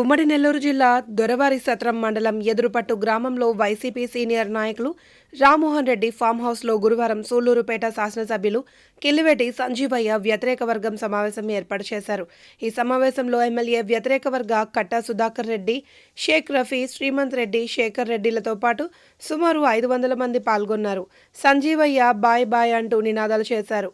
ఉమ్మడి నెల్లూరు జిల్లా దొరవారి సత్రం మండలం ఎదురుపట్టు గ్రామంలో వైసీపీ సీనియర్ నాయకులు రామ్మోహన్ రెడ్డి ఫామ్ హౌస్లో గురువారం సూళ్ళూరుపేట శాసనసభ్యులు కిల్లివెట్టి సంజీవయ్య వ్యతిరేక వర్గం సమావేశం ఏర్పాటు చేశారు. ఈ సమావేశంలో ఎమ్మెల్యే వ్యతిరేక వర్గ కట్టా సుధాకర్ రెడ్డి షేక్ రఫీ శ్రీమంత్ రెడ్డి శేఖర్ రెడ్డిలతో పాటు సుమారు ఐదు వందల మంది పాల్గొన్నారు. సంజీవయ్య బాయ్ బాయ్ అంటూ నినాదాలు చేశారు.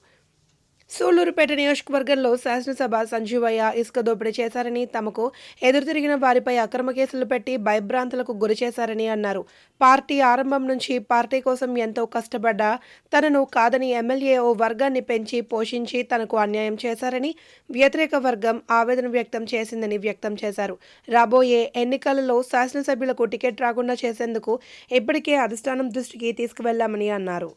సూళ్ళూరుపేట నియోజకవర్గంలో శాసనసభ సంజీవయ్య ఇసుక దోపిడీ చేశారని తమకు ఎదురు తిరిగిన వారిపై అక్రమ కేసులు పెట్టి భయభ్రాంతులకు గురి చేశారని అన్నారు. పార్టీ ఆరంభం నుంచి పార్టీ కోసం ఎంతో కష్టపడ్డా తనను కాదని ఎమ్మెల్యే ఓ వర్గాన్ని పెంచి పోషించి తనకు అన్యాయం చేశారని వ్యతిరేక వర్గం ఆవేదన వ్యక్తం చేసిందని వ్యక్తం చేశారు. రాబోయే ఎన్నికలలో శాసనసభ్యులకు టికెట్ రాకుండా చేసేందుకు ఇప్పటికే అధిష్టానం దృష్టికి తీసుకువెళ్ళామని అన్నారు.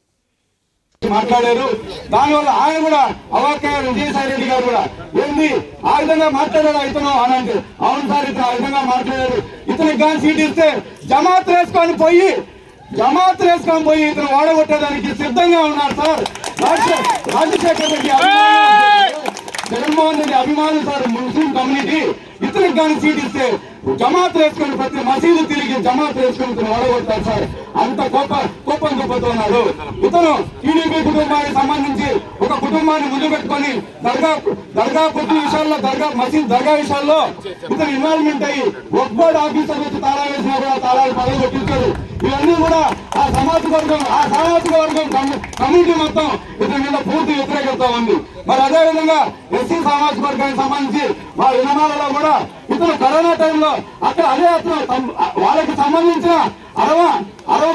మాట్లాడారు. దానివల్ల ఆయన కూడా అవాక్కయ్యారు విజయసాయి రెడ్డి గారు కూడా ఏంది? ఆ విధంగా మాట్లాడారు ఇతను అని అంటే. అవును సార్ ఇతను ఆ విధంగా మాట్లాడారు. ఇతనికి కానీ సీట్ ఇస్తే జమాత్ వేసుకొని పోయి జమాత్ వేసుకొని పోయి ఇతను ఓడగొట్టేదానికి సిద్ధంగా ఉన్నారు సార్. రాజశే- రాజశేఖర రెడ్డి జగన్మోహన్ రెడ్డి అభిమానులు సార్ ముస్లిం కమ్యూనిటీ. ఇతనికి కానీ సీట్ ఇస్తే జమాత్ వేసుకుని ప్రతి మసీదు తిరిగి జమాత్ వేసుకుని ఇతను ఓడగొట్టారు సార్. అంత కోప కోపం చూపుతున్నాడు ఇతను టీడీపీ కుటుంబానికి సంబంధించి ఒక కుటుంబాన్ని ముందు పెట్టుకొని దర్గా దర్గా పొద్దు విషయాల్లో దర్గా మసీద్ దర్గా విషయాల్లో ఇతను ఇన్వాల్వ్మెంట్ అయ్యి వక్ బోర్డ్ ఆఫీసర్ వచ్చి తాళా వేసినా కూడా తాళాలు పదవి కొట్టించారు ఇవన్నీ కూడా ఆ సామాజిక వర్గం ఆ సామాజిక వర్గం కమ్యూ- కమ్యూనిటీ మొత్తం ఇతని మీద పూర్తి వ్యతిరేకత ఉంది. మరి అదే విధంగా ఎస్సీ సామాజిక వర్గానికి సంబంధించి వాళ్ళ వినమాలలో కూడా ఇతను కరోనా టైంలో అక్కడ అదే అతను వాళ్ళకి సంబంధించిన అరవ అరవ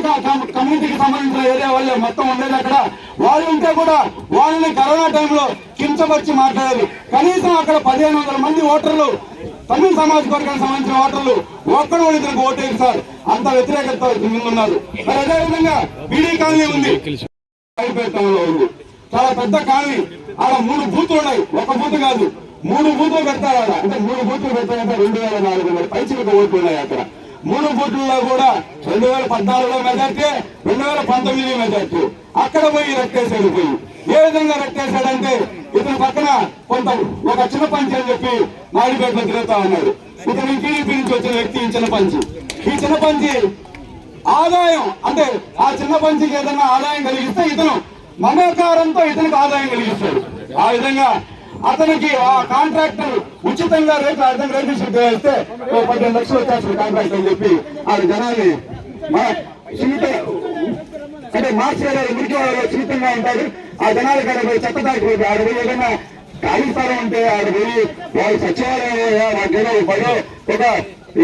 కమ్యూనిటీకి సంబంధించిన ఏరియా వాళ్ళే మొత్తం ఉండేది అక్కడ. వాళ్ళు ఉంటే కూడా వాళ్ళని కరోనా టైంలో కించపరిచి మాట్లాడారు. కనీసం అక్కడ పదిహేను వందల మంది ఓటర్లు తమిళ సామాజిక వర్గానికి సంబంధించిన ఓటర్లు ఒక్కడు కూడా ఇతనికి ఓటేది సార్. అంత వ్యతిరేకత ముందున్నారు. మరి అదే విధంగా బీడీ కాలనీ ఉంది. చాలా పెద్ద కాలనీ. ఆడ మూడు బూతులు ఉన్నాయి. ఒక బూత్ కాదు. మూడు బూతులు పెడతారు అలా అంటే మూడు బూతులు పెట్టారంటే రెండు వేల నాలుగు వందల పైచిలకు ఓట్లు ఉన్నాయి అక్కడ. మూడు బూతుల్లో కూడా రెండు వేల పద్నాలుగులో మెజార్టీ రెండు వేల పంతొమ్మిది మెజార్టీ. అక్కడ పోయి రెక్టేశాడు పోయి. ఏ విధంగా రెక్టేశాడంటే ఇతని పక్కన కొంత ఒక చిన్న పంచి అని చెప్పి నాయుడుపేటలో తిరుగుతా ఉన్నాడు. ఇతను టీడీపీ నుంచి వచ్చిన వ్యక్తి ఈ చిన్న పంచి. ఈ చిన్న పంచి ఆదాయం అంటే ఆ చిన్న పంచికి ఏదైనా ఆదాయం కలిగిస్తే ఇతను మమకారంతో ఇతనికి ఆదాయం కలిగిస్తాడు ఆ విధంగా అతనికి ఆ కాంట్రాక్టర్ ఉచితంగా రేపు అతను రిజిస్టర్ చేస్తే ఓ పదిహేను లక్షలు వచ్చేస్తుంది కాంట్రాక్ట్ అని చెప్పి ఆ జనాన్ని మన అంటే మార్చి గారు మురికి సున్నితంగా ఉంటారు ఆ జనాలు కాడ పోయి చెత్త దాటిపోయి ఆడ పోయి ఏదైనా ఖాళీ స్థలం ఉంటే ఆడ పోయి వాళ్ళు సచివాలయం వాటిలో పదో ఒక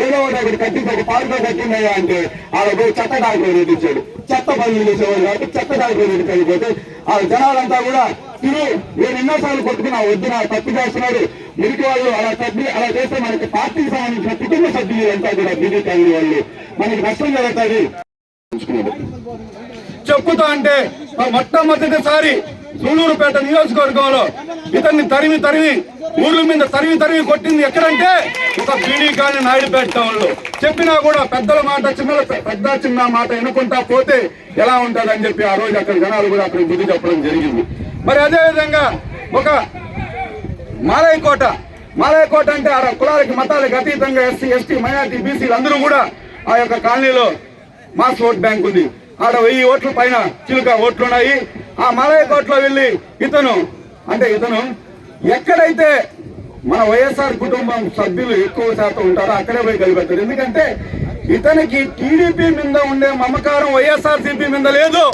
ఏదో ఒకటి అక్కడ కట్టించి ఒక పార్క్ కట్టిందయ్యా అంటే ఆడ పోయి చెత్త డాక్టర్ ఇచ్చాడు చెత్త పనులు చేసేవాడు కాబట్టి చెత్త డాక్టర్ నేర్పించకపోతే ఆ జనాలంతా కూడా తిని నేను ఎన్నోసార్లు కొట్టుకున్నా వద్దు నా తప్పు చేస్తున్నాడు. మిగతా వాళ్ళు అలా తప్పి అలా చేస్తే మనకి పార్టీకి సంబంధించిన కుటుంబ సభ్యులంతా కూడా బీజేపీ వాళ్ళు. మనకి నష్టం జరుగుతుంది. చెప్పుతా అంటే మొట్టమొదటిసారి సూలూరుపేట నియోజకవర్గంలో ఇతన్ని తరిమి తరిమి ఊర్ల మీద తరిగి తరిగి కొట్టింది ఎక్కడంటే ఒక బీడీ కాలనీ నాయుడుపేట టౌన్లో చెప్పినా కూడా పెద్దల మాట చిన్న పెద్ద చిన్న మాట ఎన్నుకుంటా పోతే ఎలా ఉంటుందని చెప్పి ఆ రోజు అక్కడ జనాలు కూడా అక్కడ బుద్ధి చెప్పడం జరిగింది. మరి అదే విధంగా ఒక మాలయకోట మాలయకోట అంటే ఆ కులాలకి మతాలకు అతీతంగా ఎస్సీ ఎస్టీ మైనార్టీ బీసీలు అందరూ కూడా ఆ యొక్క కాలనీలో మాస్ ఓట్ బ్యాంక్ ఉంది. ఆడ వెయ్యి ఓట్ల పైన చిలుక ఓట్లు ఉన్నాయి ఆ మాలయకోటలో వెళ్ళి ఇతను అంటే ఇతను ఎక్కడైతే మన వైఎస్ఆర్ కుటుంబం సభ్యులు ఎక్కువ శాతం ఉంటారో అక్కడే పోయి కలిపెడతారు ఎందుకంటే ఇతనికి టీడీపీ మీద ఉండే మమకారం వైఎస్ఆర్ సిపి మీద లేదు.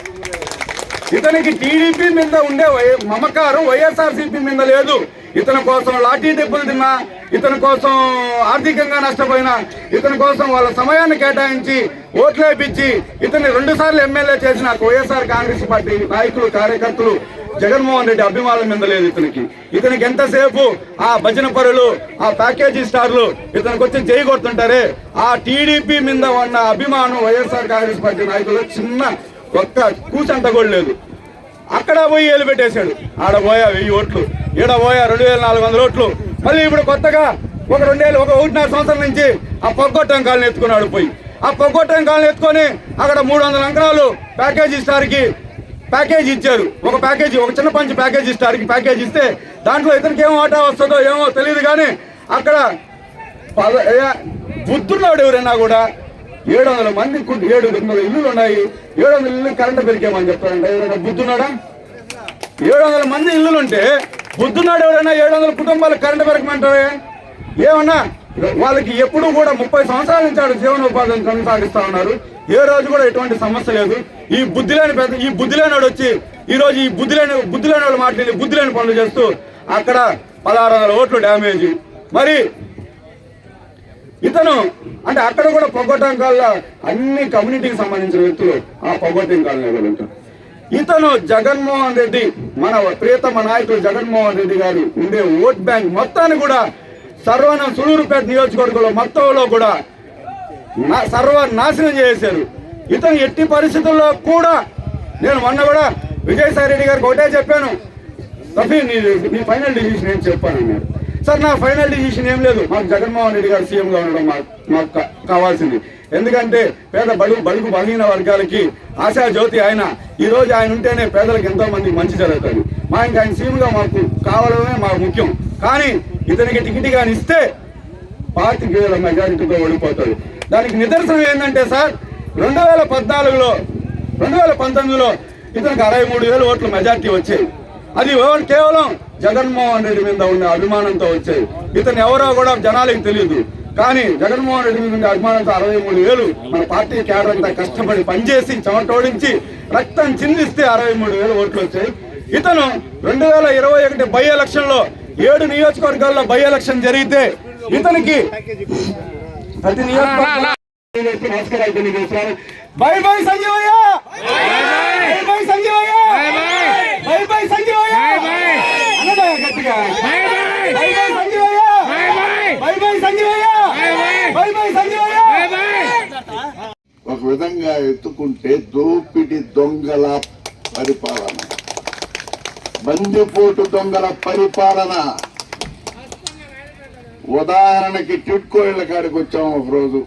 ఇతనికి టీడీపీ మీద ఉండే వై- మమకారం వైఎస్ఆర్సీపీ మీద లేదు. ఇతని కోసం లాఠీ దెబ్బలు తిన్నా ఇతని కోసం ఆర్థికంగా నష్టపోయినా ఇతని కోసం వాళ్ళ సమయాన్ని కేటాయించి ఓట్లేపించి ఇతని రెండు సార్లు ఎమ్మెల్యే చేసిన వైఎస్ఆర్ కాంగ్రెస్ పార్టీ నాయకులు కార్యకర్తలు జగన్మోహన్ రెడ్డి అభిమానం మీద లేదు ఇతనికి. ఇతనికి ఎంతసేపు ఆ భజన పరులు ఆ ప్యాకేజీ స్టార్లు ఇతనికి వచ్చి చేయగొడుతుంటారే ఆ టీడీపీ మీద ఉన్న అభిమానం వైఎస్ఆర్ కాంగ్రెస్ పార్టీ నాయకులు చిన్న ఒక్క కూచంత కూడా లేదు. అక్కడ పోయి ఏలు పెట్టేశాడు. ఆడ పోయా వెయ్యి ఓట్లు ఈడ పోయా రెండు వేల నాలుగు వందల ఓట్లు. మళ్ళీ ఇప్పుడు కొత్తగా ఒక రెండేళ్ళు ఒక ఒకటిన్నర సంవత్సరం నుంచి ఆ పొగ్గొట్టం కాలనీ ఎత్తుకున్నాడు పోయి. ఆ పొగ్గొట్టం కాలనీ ఎత్తుకొని అక్కడ మూడు వందల అంకరాలు ప్యాకేజీ స్టార్కి ప్యాకేజ్ ఇచ్చారు. ఒక ప్యాకేజీ ఒక చిన్న పంచి ప్యాకేజ్ స్టార్కి ప్యాకేజ్ ఇస్తే దాంట్లో ఇతనికి ఏం ఆట వస్తుందో ఏమో తెలియదు కానీ అక్కడ బుద్ధున్నాడు ఎవరైనా కూడా ఏడు వందల మంది ఏడు వందల ఇల్లులు ఉన్నాయి. ఏడు వందల ఇల్లు కరెంట్ పెరిగామని చెప్తారంట. ఎవరైనా బుద్ధున్నాడా? ఏడు వందల మంది ఇల్లులు ఉంటే బుద్ధున్నాడు ఎవరైనా ఏడు వందల కుటుంబాలకు కరెంట్ పెరగమంటారే ఏమన్నా? వాళ్ళకి ఎప్పుడు కూడా ముప్పై సంవత్సరాల నుంచి ఆడు జీవనోపాధిని కొనసాగిస్తా ఉన్నారు. ఏ రోజు కూడా ఎటువంటి సమస్య లేదు. ఈ బుద్ధి లేని పెద్ద ఈ బుద్ధి లేనివాడు వచ్చి ఈ రోజు ఈ బుద్ధి లేని బుద్ధి లేని వాళ్ళు మాట్లాడి బుద్ధి లేని పనులు చేస్తూ అక్కడ పదహారు వందల ఓట్లు డ్యామేజ్. మరి ఇతను అంటే అక్కడ కూడా పొగొట్టం కాళ్ళ అన్ని కమ్యూనిటీకి సంబంధించిన వ్యక్తులు ఆ పొగొట్టం కాలనీ ఇతను జగన్మోహన్ రెడ్డి మన ప్రియతమ నాయకుడు జగన్మోహన్ రెడ్డి గారు ఉండే ఓట్ బ్యాంక్ మొత్తాన్ని కూడా సర్వన సులూరుపేట నియోజకవర్గంలో మొత్తంలో కూడా నా- నాశనం చేశారు ఇతను ఎట్టి పరిస్థితుల్లో కూడా నేను మొన్న కూడా విజయసాయి రెడ్డి గారికి ఒకటే చెప్పాను. రఫీ నీ నీ ఫైనల్ డిసిషన్ ఏం చెప్పాను నేను. సార్ నా ఫైనల్ డిసిషన్ ఏం లేదు. మాకు జగన్మోహన్ రెడ్డి గారు సీఎంగా ఉండడం మాకు మాకు కావాల్సింది. ఎందుకంటే పేద బడుగు బడుగు బలహీన వర్గాలకి ఆశా జ్యోతి ఆయన ఈ రోజు ఆయన ఉంటేనే పేదలకు ఎంతో మంది మంచి జరుగుతుంది మా ఇంకా ఆయన సీఎంగా మాకు కావాలనే మాకు ముఖ్యం. కానీ ఇతనికి టికెట్ కానీ ఇస్తే పార్టీ మెజారిటీతో ఓడిపోతాడు దానికి నిదర్శనం ఏంటంటే సార్ రెండు వేల పద్నాలుగులో రెండు వేల పంతొమ్మిదిలో ఇతనికి అరవై మూడు వేల ఓట్లు మెజార్టీ వచ్చాయి. అది ఓ- కేవలం జగన్మోహన్ రెడ్డి మీద ఉన్న అభిమానంతో వచ్చాయి. ఇతను ఎవరో కూడా జనాలకు తెలియదు. కానీ జగన్మోహన్ రెడ్డి మీద ఉండే అభిమానంతో అరవై మూడు వేలు మన పార్టీ కేడర్ అంతా కష్టపడి పనిచేసి చెమటోడించి రక్తం చిందిస్తే అరవై మూడు వేలు ఓట్లు వచ్చాయి. ఇతను రెండు వేల ఇరవై ఒకటి బై ఎలక్షన్లో ఏడు నియోజకవర్గాల్లో బై ఎలక్షన్ జరిగితే ఇతనికి ప్రతి నియోజకవర్గంలో నమస్కారాలు తెలియజేస్తున్నారు bye bye Sanjeevaiah! Bye bye. Sanjeevaiah! Bye bye. Sanjeevaiah! అనగా గట్టిగా. Bye bye. Sanjeevaiah! Bye bye. Sanjeevaiah! Bye bye. Sanjeevaiah! ఒక విధంగా ఎత్తుకుంటే దోపిడి దొంగల పరిపాలన. బందిపోటు దొంగల పరిపాలన. ఉదాహరణకి టిట్కో ఇళ్ళ కాడికి వచ్చాము ఒక రోజు.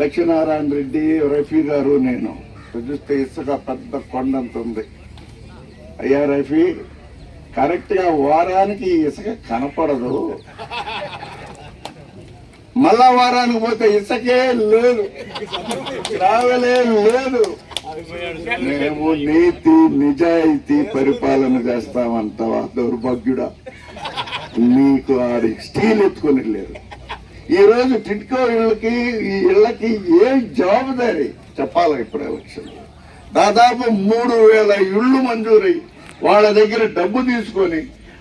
లక్ష్మీనారాయణ రెడ్డి రఫీ గారు నేను. చూస్తే ఇసుక పెద్ద కొండంత ఉంది. అయ్యా రఫీ కరెక్ట్గా వారానికి ఇసుక కనపడదు. మళ్ళా వారానికి పోతే ఇసుకే లేదు. ట్రావెలే లేదు. మేము నీతి నిజాయితీ పరిపాలన చేస్తామంటావా దౌర్భాగ్యుడా? నీకు ఆడి స్టీల్ ఎత్తుకొని లేదు ఈరోజు టిట్కో ఇళ్ళకి ఈ ఇళ్ళకి ఏం జవాబుదారి? చెప్పాలి ఇప్పుడు ఎలక్షన్? దాదాపు మూడు వేల ఇళ్ళు మంజూరై వాళ్ళ దగ్గర డబ్బు తీసుకొని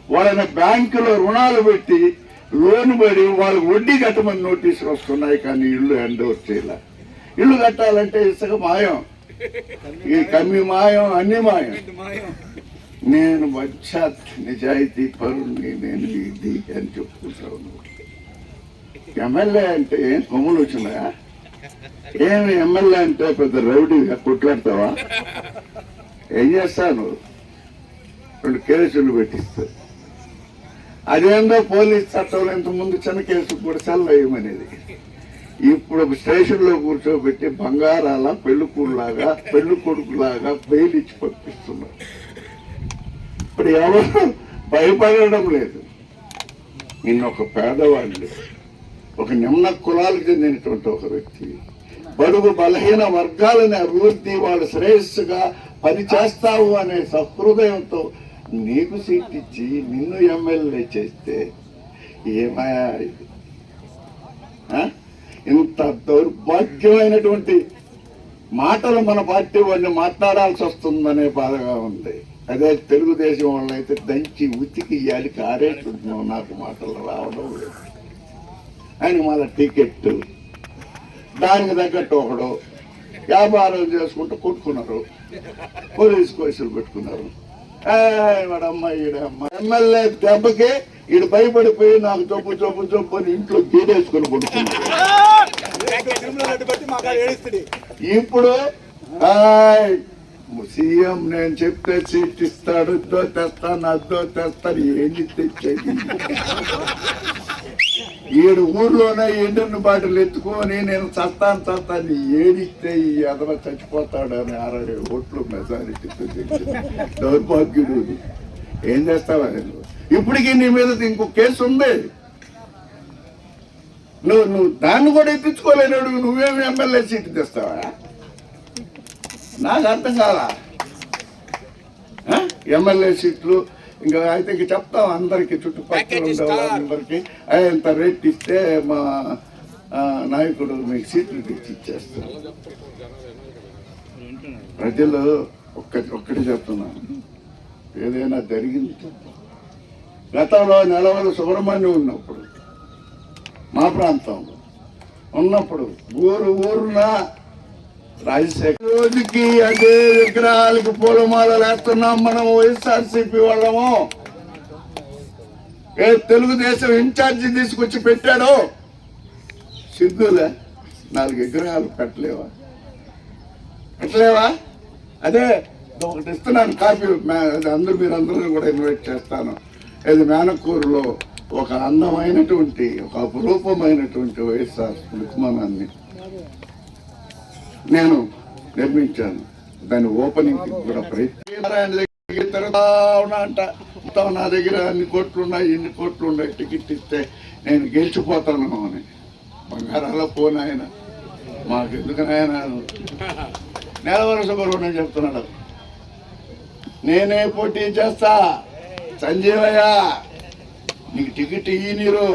వాళ్ళని బ్యాంకులో రుణాలు పెట్టి లోన్ పడి వాళ్ళకి వడ్డీ కట్టమని నోటీసులు వస్తున్నాయి కానీ ఇల్లు హ్యాండ్ ఓవర్ చేయాల. ఇల్లు కట్టాలంటే ఇసుక మాయం. ఈ కమ్మి మాయం అన్ని మాయం. నేను వచ్చాత్ నిజాయితీ పరుణ్ణి నేను ఇది అని చెప్పుకుంటాను ఎమ్మెల్యే అంటే ఏం? కొమ్ములు వచ్చినాయా? ఏమి ఎమ్మెల్యే అంటే పెద్ద రౌడీగా కొట్లాడతావా? ఏం చేస్తాను రెండు కేసులు పెట్టిస్తా. అదేందో పోలీస్ చట్టంలో ఇంత ముందు చిన్న కేసు కూడా చల్లయ్యమనేది ఇప్పుడు స్టేషన్లో కూర్చోబెట్టి బంగారాల పెళ్ళి కూడులాగా పెళ్ళి కొడుకులాగా బెయిల్ ఇచ్చి పంపిస్తున్నారు. ఇప్పుడు ఎవరు భయపడడం లేదు నిన్న ఒక పేదవాళ్ళు ఒక నిమ్న కులాలకు చెందినటువంటి ఒక వ్యక్తి బడుగు బలహీన వర్గాలని అభివృద్ధి వాళ్ళు శ్రేయస్సుగా పని చేస్తావు అనే సహృదయంతో నీకు సీట్ ఇచ్చి నిన్ను ఎమ్మెల్యే చేస్తే ఏమయా ఇది? ఇంత దౌర్భాగ్యమైనటువంటి మాటలు మన పార్టీ వాడిని మాట్లాడాల్సి వస్తుందనే బాధగా ఉంది. అదే తెలుగుదేశం వాళ్ళైతే దంచి ఉతికి ఇయ్యాలి ఆరేస్తున్నాం నాకు మాటలు రావడం లేదు. ఆయనకి మళ్ళీ టికెట్. దానికి తగ్గట్టు ఒకడు వ్యాపారం చేసుకుంటూ కొట్టుకున్నారు. పోలీస్ కేసులు పెట్టుకున్నారు. ఎమ్మెల్యే దెబ్బకి ఈడు భయపడిపోయి నాకు జబ్బు జబ్బు జబ్బు అని ఇంట్లో గీడేసుకుని పడుకున్నాడు ఇప్పుడు సీఎం నేను చెప్తే సీట్ ఇస్తాడు ఇద్దో తెస్తాను అద్దో తెస్తాను ఏంటి తెచ్చేది? ఏడు ఊర్లోనే ఎండిన బాటలు ఎత్తుకొని నేను చస్తాను చస్తాను ఏడిస్తే ఈ అదన చచ్చిపోతాడు అని అరవై ఓట్లు మెజారిటీతో దౌర్భాగ్యుడు ఏం చేస్తావా నేను? ఇప్పటికీ నీ మీద ఇంకో కేసు ఉంది. నువ్వు నువ్వు దాన్ని కూడా ఎత్తించుకోలేనాడు నువ్వేమి ఎమ్మెల్యే సీట్ తెస్తావా? నాకు అర్థం కాదా? ఎమ్మెల్యే సీట్లు ఇంకా అయితే ఇంక చెప్తాం అందరికి చుట్టుపక్కల ఉండే వాళ్ళందరికీ "అయ్య, ఇంత రేట్ ఇస్తే మా నాయకుడు మీకు సీట్లు తెచ్చి ఇచ్చేస్తారు ప్రజలు ఒక్కటి ఒక్కటి చెప్తున్నాను ఏదైనా జరిగింది గతంలో నెలవల సుబ్రహ్మణ్యం ఉన్నప్పుడు మా ప్రాంతంలో ఉన్నప్పుడు ఊరు ఊరున రాజశేఖర్. రోజుకి అదే విగ్రహాలకు పూలమాలలు వేస్తున్నాం మనం వైఎస్ఆర్సీపీ వాళ్ళము. ఏ తెలుగుదేశం ఇన్ఛార్జి తీసుకొచ్చి పెట్టాడో? సిద్ధులే నాలుగు విగ్రహాలు పెట్టలేవా? పెట్టలేవా? అదే ఒకటి ఇస్తున్నాను కాపీ. మే- అది అందరూ మీరు అందరూ కూడా ఇన్వైట్ చేస్తాను. ఇది మేనకూరులో ఒక అందమైనటువంటి ఒక అపురూపమైనటువంటి వైఎస్ఆర్ రుక్మనాన్ని నేను నిర్మించాను. దాని ఓపెనింగ్ కూడా ప్రయత్నం. తిరుగుతా ఉన్నా అంట. మొత్తం నా దగ్గర అన్ని కోట్లు ఉన్నాయి ఇన్ని కోట్లు ఉన్నాయి టికెట్ ఇస్తే నేను గెలిచిపోతాను అని. బంగారాల పోను ఆయన. మాకు ఎందుకని ఆయన నెలవరస సుబ్రహ్మణ్యం చెప్తున్నాడు నేనే పోటీ చేస్తా. సంజీవయ్య నీకు టికెట్ ఇయ్యి నీరు.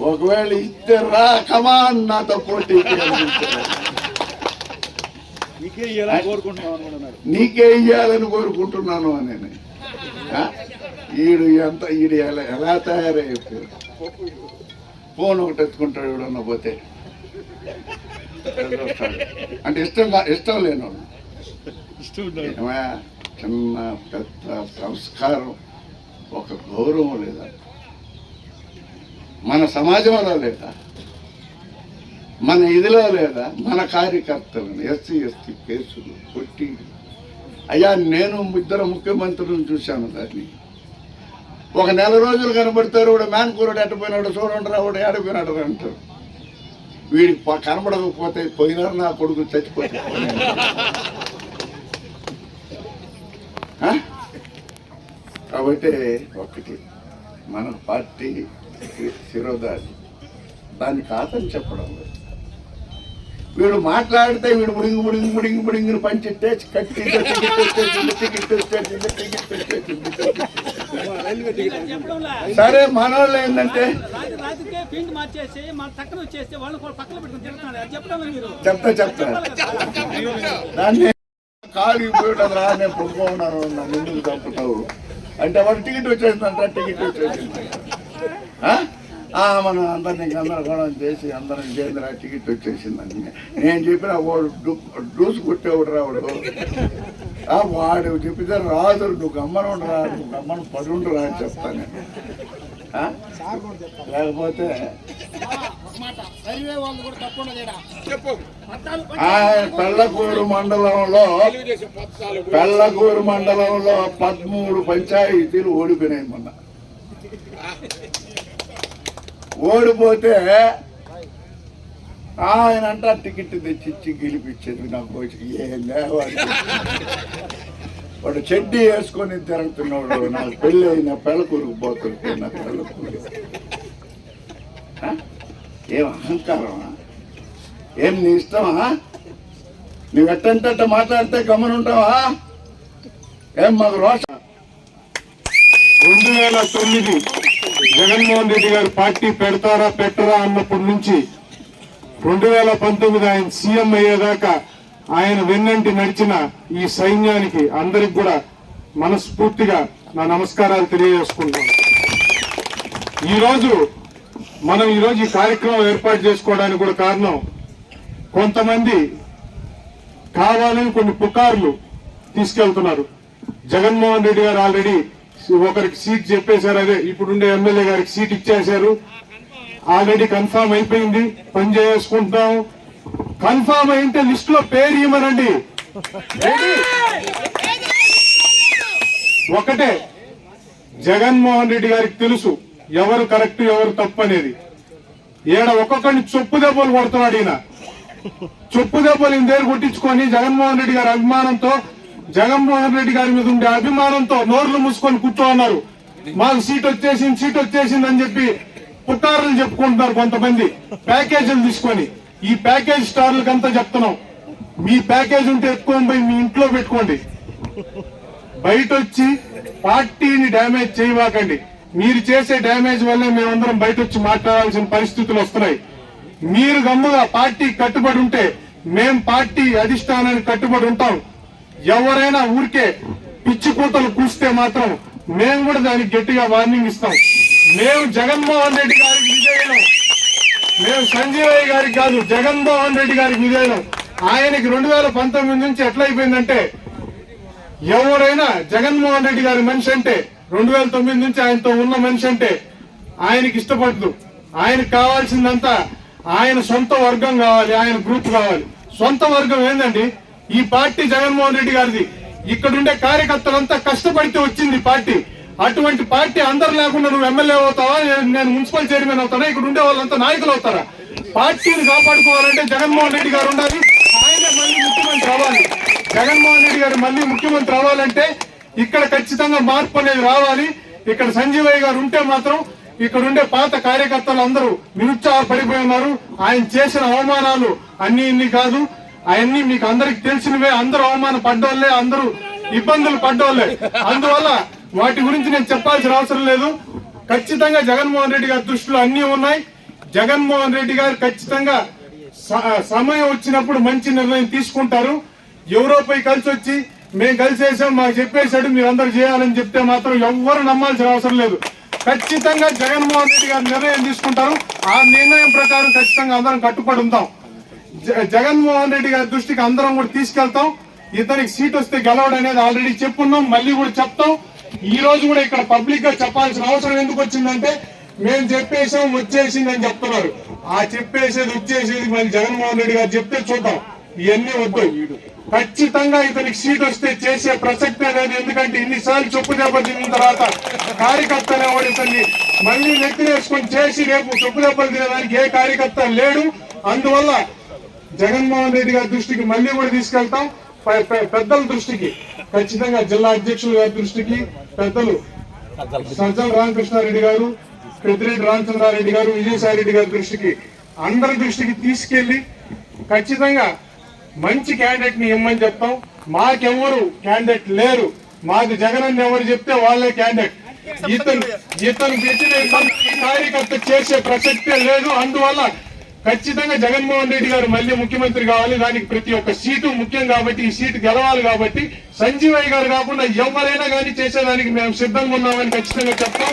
ఒకవేళ ఇస్తే రా కమాన్ నాతో పోటీ నీకే ఇయ్యాలని కోరుకుంటున్నాను అని? ఈడు ఎంత ఈడు ఎలా ఎలా తయారైపోయాడు ఫోన్ ఒకటి ఎత్తుకుంటాడు ఎవడన్నా పోతే. అంటే ఇష్టం ఇష్టం లేనోడు. చిన్న పెద్ద సంస్కారం ఒక గౌరవం లేదా? మన సమాజంలో లేదా? మన ఇదిలో లేదా మన కార్యకర్తలను ఎస్సీ ఎస్టీ కేసులు కొట్టి అయ్యా నేను ఇద్దరు ముఖ్యమంత్రులను చూశాను దాన్ని. ఒక నెల రోజులు కనబడతారు వాడు మ్యాన్ కూరడు ఎట్టపోయినాడు చూడండి రా వాడు ఏడపోయినాడు రా అంటారు. వీడికి కనబడకపోతే పోయినారు నా కొడుకు చచ్చిపోతే కాబట్టి ఒకటి మన పార్టీ శిరోధారి. దానికి కాదని చెప్పడం లేదు. వీడు మాట్లాడితే వీడు బుడింగు బుడింగు బుడింగు బుడింగుని పంచిట్టే కట్టి సరే మనోళ్ళు ఏంటంటే చెప్తా చెప్తా దాన్ని కాలు పోయడం రా నేను పడుకోన్నాను నన్ను ఎందుకు చంపుతావు అంటే వాడు టికెట్ వచ్చేసిందంట టికెట్ వచ్చేసింది మనం అందరినీ గందరగోళం చేసి అందరం చేంద్ర టికెట్ వచ్చేసిందని నేను చెప్పిన వాడు డూసు కొట్టేవాడు రావాడు. వాడు చెప్పితే రాదు నువ్వు గమ్మన ఉండరా నువ్వు గమ్మన పడుండరా అని చెప్తాను లేకపోతే పెళ్ళకూరు మండలంలో పెళ్ళకూరు మండలంలో పదమూడు పంచాయతీలు ఓడిపోయినాయి మొన్న. ఓడిపోతే ఆయన అంట టికెట్ తెచ్చిచ్చి గెలిపించేది నాకు వచ్చి ఏం లేవాడు. వాడు చెడ్డీ వేసుకొని తిరుగుతున్నాడు. నాకు పెళ్ళి అయిన పెళ్ళకూరుకు పోతుంది నా పెళ్ళకూరు. ఏం అహంకారమా? ఏం నీ ఇష్టమా? నువ్వు ఎట్టంటే మాట్లాడితే గమనుంటావా ఏం మాకు రోష? రెండు వేల తొమ్మిది. జగన్మోహన్ రెడ్డి గారు పార్టీ పెడతారా పెట్టరా అన్నప్పటి నుంచి రెండు వేల పంతొమ్మిది ఆయన సీఎం అయ్యేదాకా ఆయన వెన్నంటి నడిచిన ఈ సైన్యానికి అందరికి కూడా మనస్ఫూర్తిగా నా నమస్కారాలు తెలియజేసుకుంటాను ఈరోజు మనం ఈరోజు ఈ కార్యక్రమం ఏర్పాటు చేసుకోవడానికి కూడా కారణం కొంతమంది కావాలని కొన్ని పుకార్లు తీసుకెళ్తున్నారు. జగన్మోహన్ రెడ్డి గారు ఆల్రెడీ ఒకరికి సీట్ చెప్పేశారు అదే ఇప్పుడుండే ఎమ్మెల్యే గారికి సీట్ ఇచ్చేశారు. ఆల్రెడీ కన్ఫామ్ అయిపోయింది పని చేసుకుంటాం. కన్ఫామ్ అయింటే లిస్ట్లో పేరు ఇవ్వమనండి ఒకటే జగన్మోహన్ రెడ్డి గారికి తెలుసు ఎవరు కరెక్ట్ ఎవరు తప్పు అనేది. ఈడ ఒక్కొక్కడిని చొప్పు దెబ్బలు కొడుతున్నాడు ఈయన. చొప్పు దెబ్బలు ఇందేరు కొట్టించుకొని జగన్మోహన్ రెడ్డి గారి అభిమానంతో జగన్మోహన్ రెడ్డి గారి మీద ఉండే అభిమానంతో నోర్లు మూసుకొని కూర్చోన్నారు. మాకు సీట్ వచ్చేసింది సీట్ వచ్చేసింది అని చెప్పి పుట్టారులు చెప్పుకుంటున్నారు కొంతమంది. ప్యాకేజీలు తీసుకొని. ఈ ప్యాకేజ్ స్టార్లకంతా చెప్తున్నాం. మీ ప్యాకేజ్ ఉంటే ఎత్తుకొని పోయి మీ ఇంట్లో పెట్టుకోండి. బయట వచ్చి పార్టీని డ్యామేజ్ చేయవాకండి మీరు చేసే డ్యామేజ్ వల్లే మేమందరం బయట వచ్చి మాట్లాడాల్సిన పరిస్థితులు వస్తున్నాయి. మీరు గమ్ముగా పార్టీ కట్టుబడి ఉంటే మేం పార్టీ అధిష్టానానికి కట్టుబడి ఉంటాం. ఎవరైనా ఊరికే పిచ్చి కూతలు కూస్తే మాత్రం మేము కూడా దానికి గట్టిగా వార్నింగ్ ఇస్తాం. మేము జగన్మోహన్ రెడ్డి గారికి విజయనం మేము సంజీవయ్య గారికి కాదు జగన్మోహన్ రెడ్డి గారికి విజయనం ఆయనకి రెండు వేల పంతొమ్మిది నుంచి ఎట్లయిపోయిందంటే ఎవరైనా జగన్మోహన్ రెడ్డి గారి మనిషి అంటే రెండు వేల తొమ్మిది నుంచి ఆయనతో ఉన్న మనిషి అంటే ఆయనకి ఇష్టపడదు. ఆయనకు కావాల్సిందంతా ఆయన సొంత వర్గం కావాలి ఆయన గ్రూప్ కావాలి. సొంత వర్గం ఏందండి? ఈ పార్టీ జగన్మోహన్ రెడ్డి గారిది. ఇక్కడుండే కార్యకర్తలంతా కష్టపడితే వచ్చింది పార్టీ. అటువంటి పార్టీ అందరు లేకుండా నువ్వు ఎమ్మెల్యే అవుతావా? నేను- మున్సిపల్ చైర్మన్ అవుతానా? ఇక్కడ ఉండే వాళ్ళంతా నాయకులు అవుతారా? పార్టీని కాపాడుకోవాలంటే జగన్మోహన్ రెడ్డి గారు ఉండాలి. ఆయన మళ్ళీ ముఖ్యమంత్రి అవ్వాలి. జగన్మోహన్ రెడ్డి గారు మళ్ళీ ముఖ్యమంత్రి అవ్వాలంటే ఇక్కడ ఖచ్చితంగా మార్పు అనేది రావాలి. ఇక్కడ సంజీవయ్య గారు ఉంటే మాత్రం ఇక్కడ ఉండే పాత కార్యకర్తలు అందరూ నిరుత్సాహపడిపోయి ఉన్నారు. ఆయన చేసిన అవమానాలు అన్ని ఇన్ని కాదు. అవన్నీ మీకు అందరికి తెలిసినవే. అందరూ అవమాన పడ్డోళ్ళే అందరూ ఇబ్బందులు పడ్డోళ్ళే అందువల్ల వాటి గురించి నేను చెప్పాల్సిన అవసరం లేదు. ఖచ్చితంగా జగన్మోహన్ రెడ్డి గారి దృష్టిలో అన్ని ఉన్నాయి. జగన్మోహన్ రెడ్డి గారు ఖచ్చితంగా స- సమయం వచ్చినప్పుడు మంచి నిర్ణయం తీసుకుంటారు. ఎవరోపై కలిసి వచ్చి మేము కలిసేసాం మాకు చెప్పేశాడు మీరు అందరు చేయాలని చెప్తే మాత్రం ఎవ్వరు నమ్మాల్సిన అవసరం లేదు. ఖచ్చితంగా జగన్మోహన్ రెడ్డి గారు నిర్ణయం తీసుకుంటారు. ఆ నిర్ణయం ప్రకారం ఖచ్చితంగా అందరం కట్టుబడి ఉంటాం. జగన్మోహన్ రెడ్డి గారి దృష్టికి అందరం కూడా తీసుకెళ్తాం. ఇతనికి సీట్ వస్తే గెలవడం అనేది ఆల్రెడీ చెప్పున్నాం మళ్ళీ కూడా చెప్తాం. ఈ రోజు కూడా ఇక్కడ పబ్లిక్గా చెప్పాల్సిన అవసరం ఎందుకు వచ్చిందంటే మేము చెప్పేసాం వచ్చేసింది అని చెప్తున్నారు. ఆ చెప్పేసేది వచ్చేసేది మళ్ళీ జగన్మోహన్ రెడ్డి గారు చెప్తే చూద్దాం. ఇవన్నీ వద్దు. ఖచ్చితంగా ఇతనికి సీట్ వస్తే చేసే ప్రసక్తే లేదు ఎందుకంటే ఇన్నిసార్లు చెప్పు దెబ్బ తిన్న తర్వాత కార్యకర్త అనేవాడు ఇతన్ని మళ్ళీ నెత్తినేసుకొని చేసి రేపు చెప్పు దెబ్బలు తినేదానికి ఏ కార్యకర్త లేడు. అందువల్ల జగన్మోహన్ రెడ్డి గారి దృష్టికి మళ్ళీ కూడా తీసుకెళ్తాం. పెద్దల దృష్టికి. ఖచ్చితంగా జిల్లా అధ్యక్షుల గారి దృష్టికి పెద్దలు సజ్జల రామకృష్ణారెడ్డి గారు పెద్దిరెడ్డి రామచంద్రారెడ్డి గారు విజయసాయి రెడ్డి గారి దృష్టికి అందరి దృష్టికి తీసుకెళ్ళి ఖచ్చితంగా మంచి క్యాండిడేట్ని ఇమ్మని చెప్తాం. మాకెవరు క్యాండిడేట్ లేరు. మాకు జగన్ అన్న ఎవరు చెప్తే వాళ్ళే క్యాండిడేట్ ఇతను ఇతను పెట్టిన కార్యకర్త చేసే ప్రసక్తే లేదు. అందువల్ల ఖచ్చితంగా జగన్మోహన్ రెడ్డి గారు మళ్ళీ ముఖ్యమంత్రి కావాలి. దానికి ప్రతి ఒక్క సీటు ముఖ్యం కాబట్టి ఈ సీటు గెలవాలి కాబట్టి సంజీవయ్య గారు కాకుండా ఎవరైనా కానీ చేసేదానికి మేము సిద్ధంగా ఉన్నామని ఖచ్చితంగా చెప్తాం.